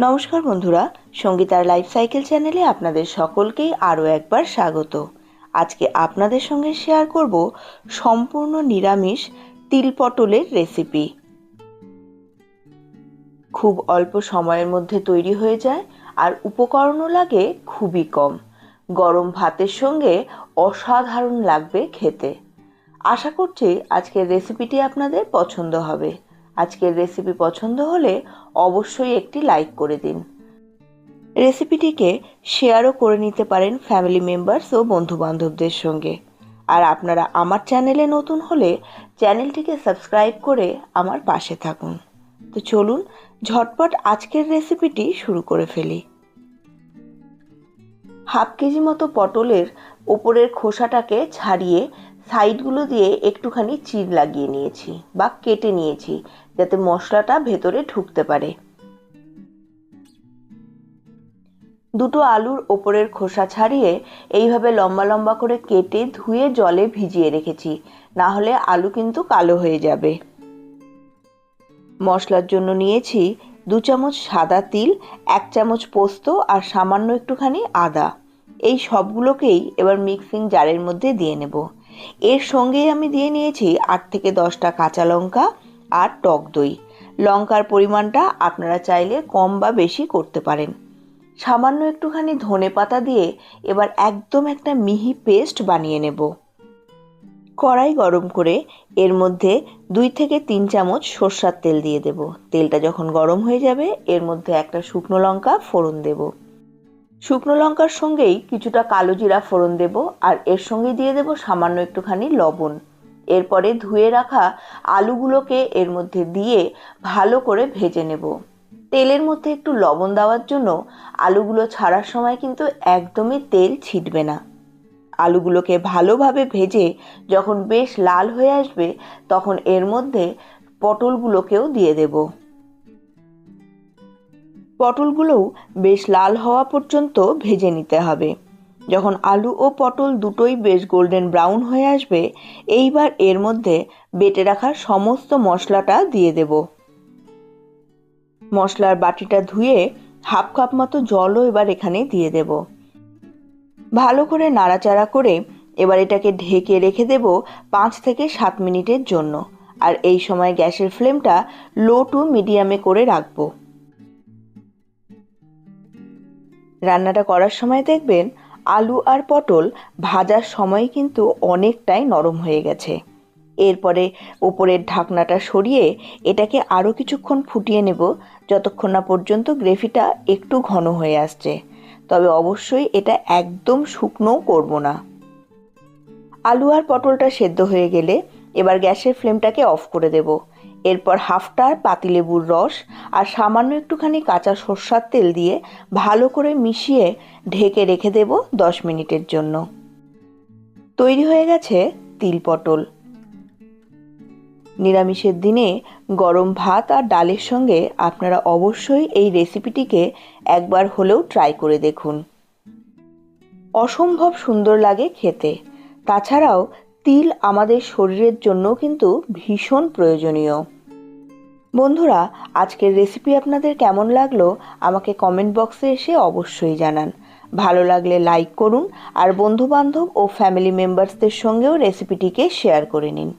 নমস্কার বন্ধুরা, সঙ্গীতার life cycle চ্যানেলে আপনাদের সকলকেই আরও একবার স্বাগত। আজকে আপনাদের সঙ্গে শেয়ার করব সম্পূর্ণ নিরামিষ তিল পটলের রেসিপি খুব অল্প সময়ের মধ্যে তৈরি হয়ে যায় আর উপকরণও লাগে খুবই কম। গরম ভাতের সঙ্গে অসাধারণ লাগবে খেতে। আশা করছি আজকের রেসিপিটি আপনাদের পছন্দ হবে। আজকের রেসিপি পছন্দ হলে অবশ্যই একটি লাইক করে দিন। রেসিপিটিকে শেয়ারও করে নিতে পারেন ফ্যামিলি মেম্বার্স ও বন্ধুবান্ধবদের সঙ্গে। আর আপনারা আমার চ্যানেলে নতুন হলে চ্যানেলটিকে সাবস্ক্রাইব করে আমার পাশে থাকুন। তো চলুন ঝটপট আজকের রেসিপিটি শুরু করে ফেলি। হাফ কেজি মতো পটলের ওপরের খোসাটাকে ছাড়িয়ে সাইডগুলো দিয়ে একটুখানি চির লাগিয়ে নিয়েছি বা কেটে নিয়েছি, যাতে মশলাটা ভেতরে ঢুকতে পারে। দুটো আলুর ওপরের খোসা ছাড়িয়ে এইভাবে লম্বা লম্বা করে কেটে ধুয়ে জলে ভিজিয়ে রেখেছি, না হলে আলু কিন্তু কালো হয়ে যাবে। মশলার জন্য নিয়েছি দু চামচ সাদা তিল, এক চামচ পোস্ত আর সামান্য একটুখানি আদা। এই সবগুলোকেই এবার মিক্সিং জারের মধ্যে দিয়ে নেব। এর সঙ্গেই আমি দিয়ে নিয়েছি আট থেকে দশটা কাঁচা লঙ্কা আর টক দই। লঙ্কার পরিমাণটা আপনারা চাইলে কম বা বেশি করতে পারেন। সামান্য একটুখানি ধনে পাতা দিয়ে এবার একদম একটা মিহি পেস্ট বানিয়ে নেব। কড়াই গরম করে এর মধ্যে দুই থেকে তিন চামচ সর্ষার তেল দিয়ে দেব। তেলটা যখন গরম হয়ে যাবে, এর মধ্যে একটা শুকনো লঙ্কা ফোড়ন দেব। শুকনো লঙ্কার সঙ্গেই কিছুটা কালো জিরা ফোড়ন দেব আর এর সঙ্গে দিয়ে দেব সামান্য একটুখানি লবণ। এরপরে ধুয়ে রাখা আলুগুলোকে এর মধ্যে দিয়ে ভালো করে ভেজে নেব। তেলের মধ্যে একটু লবণ দেওয়ার জন্য আলুগুলো ছাড়ার সময় কিন্তু একদমই তেল ছিটবে না। আলুগুলোকে ভালোভাবে ভেজে যখন বেশ লাল হয়ে আসবে তখন এর মধ্যে পটলগুলোকেও দিয়ে দেব। পটলগুলোও বেশ লাল হওয়া পর্যন্ত ভেজে নিতে হবে। যখন আলু ও পটল দুটোই বেশ গোল্ডেন ব্রাউন হয়ে আসবে, এইবার এর মধ্যে বেটে রাখা সমস্ত মশলাটা দিয়ে দেব। মশলার বাটিটা ধুয়ে হাফ কাপ মতো জলও এবার এখানে দিয়ে দেব। ভালো করে নাড়াচাড়া করে এবার এটাকে ঢেকে রেখে দেব পাঁচ থেকে সাত মিনিটের জন্য। আর এই সময় গ্যাসের ফ্লেমটা লো টু মিডিয়ামে করে রাখব। রান্নাটা করার সময় দেখবেন আলু আর পটল ভাজার সময় কিন্তু অনেকটাই নরম হয়ে গেছে। এরপরে ওপরের ঢাকনাটা সরিয়ে এটাকে আরও কিছুক্ষণ ফুটিয়ে নেব, যতক্ষণ না পর্যন্ত গ্রেভিটা একটু ঘন হয়ে আসছে। তবে অবশ্যই এটা একদম শুকনোও করব না। আলু আর পটলটা সেদ্ধ হয়ে গেলে এবার গ্যাসের ফ্লেমটাকে অফ করে দেব। এরপর হাফটা পাতিলেবুর রস আর সামান্য একটুখানি কাঁচা সর্ষার তেল দিয়ে ভালো করে মিশিয়ে ঢেকে রেখে দেব দশ মিনিটের জন্য। তৈরি হয়ে গেছে তিল পটল। নিরামিষের দিনে গরম ভাত আর ডালের সঙ্গে আপনারা অবশ্যই এই রেসিপিটিকে একবার হলেও ট্রাই করে দেখুন। অসম্ভব সুন্দর লাগে খেতে। তাছাড়াও তিল আমাদের শরীরের জন্য কিন্তু ভীষণ প্রয়োজনীয়। বন্ধুরা, আজকের রেসিপি আপনাদের কেমন লাগল আমাকে কমেন্ট বক্সে এসে অবশ্যই জানান। ভালো লাগলে লাইক করুন আর বন্ধুবান্ধব ও ফ্যামিলি মেম্বার্সদের সঙ্গেও রেসিপিটিকে শেয়ার করে নিন।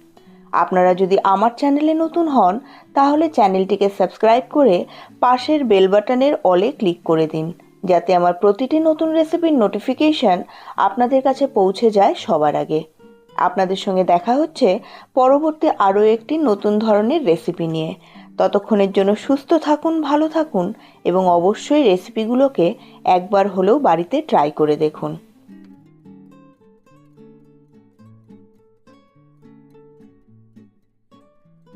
আপনারা যদি আমার চ্যানেলে নতুন হন, তাহলে চ্যানেলটিকে সাবস্ক্রাইব করে পাশের বেল বাটনের অলে ক্লিক করে দিন, যাতে আমার প্রতিটি নতুন রেসিপির নোটিফিকেশান আপনাদের কাছে পৌঁছে যায় সবার আগে। আপনাদের সঙ্গে দেখা হচ্ছে পরবর্তী আরও একটি নতুন ধরনের রেসিপি নিয়ে। ততক্ষণের জন্য সুস্থ থাকুন, ভালো থাকুন এবং অবশ্যই রেসিপিগুলোকে একবার হলেও বাড়িতে ট্রাই করে দেখুন।